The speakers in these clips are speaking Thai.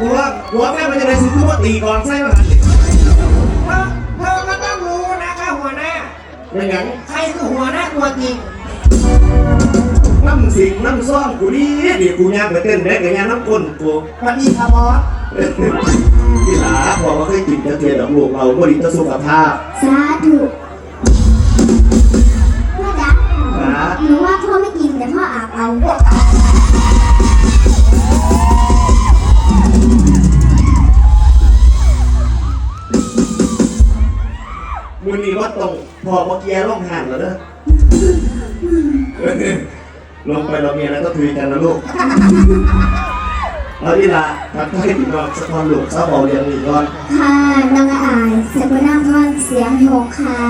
กูว่าหัวแม่มันจะได้ซื้อมาตีก่อนไส้มาหันเธอเธอก็ต้องรู้นะค่ะหัวหน้า เป็นหยังใครคือหัวหน้าตัวจริงน้ำสิงน้ำซ่อนกูนี่เดี๋ยวกูยางไปเต้นแม่กับย่างน้ำก้นกูมันมีคาร์บอสพี่หลาบอกว่าเคยกินกระเทียมดอกลวกเราบริตสุขภาพสาธุพ่จ๋าหนูว่าพ่อไม่กินแต่พ่ออาบเอา มือนี้ว่าตรงพอเมื่อกี้ลงห่างแล้วนะลงไปเราเมียแล้วก็คุยกันนะลูกเอาที่ละทักทายพี่น้องสะพอนลูกสะพอเรียงอีกก่อนค่ะน้องอายสกุลนามพรเสียงหกค่ะ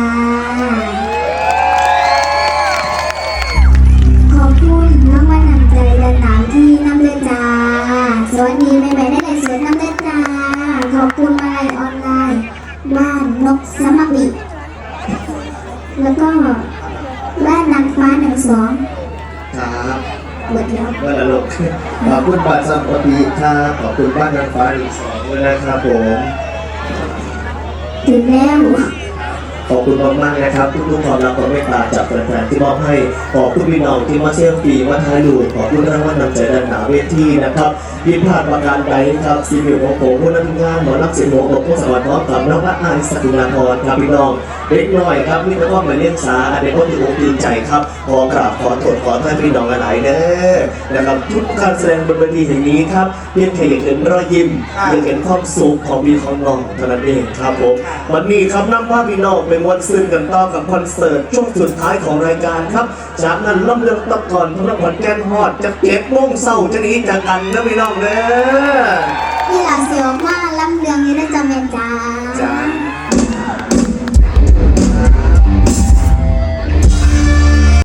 กสมัครบิแล้วก็บ้านนางฟ้าหนึ่งสองครับหมดแล้วเมื่อละลูกขอบคุณบ้านซัมปปีครับขอบคุณบ้านนางฟ้าอีกสองด้วยนะครับผม ถึงแล้ว ขอบคุณมากๆนะครับทุกๆความรักความเมตตาจากแฟนๆที่มอบให้ขอบคุณพี่น้องที่มาเชื่อมปีมาท้ายลูกขอบคุณรางวัลนำใจด้านหนาเวทีนะครับยินพลาดประการใดครับซีมิวของผมผู้นักงานหมอนักเสียงหัวอกผู้สวัสดิ์พร้อมกับน้องละอายสกุลาพรครับพี่น้องเด็กน้อยครับนี่ก็ต้องมาเลี้ยงสาอันนี้ก็ถืออกดีใจครับขอกราบขอโทษขอท่านพี่น้องหลายๆเด้อนะครับทุกการแสดงบนเวทีแห่งนี้ครับเพียงแค่อยากเห็นรอยยิ้มอยากเห็นความสุขของพี่ของน้องเท่านั้นเองครับผมวันนี้ครับนำพาพี่น้องเป็นมวนซึ้งกันต่อกับคอนเสิร์ตช่วงสุดท้ายของรายการครับ จากนั้นล่ำเลือกตะก่อนพระขวัญแกนฮอดจะเก็บม่งเศร้าจะหนีจากกันนะพี่น้องเด้อ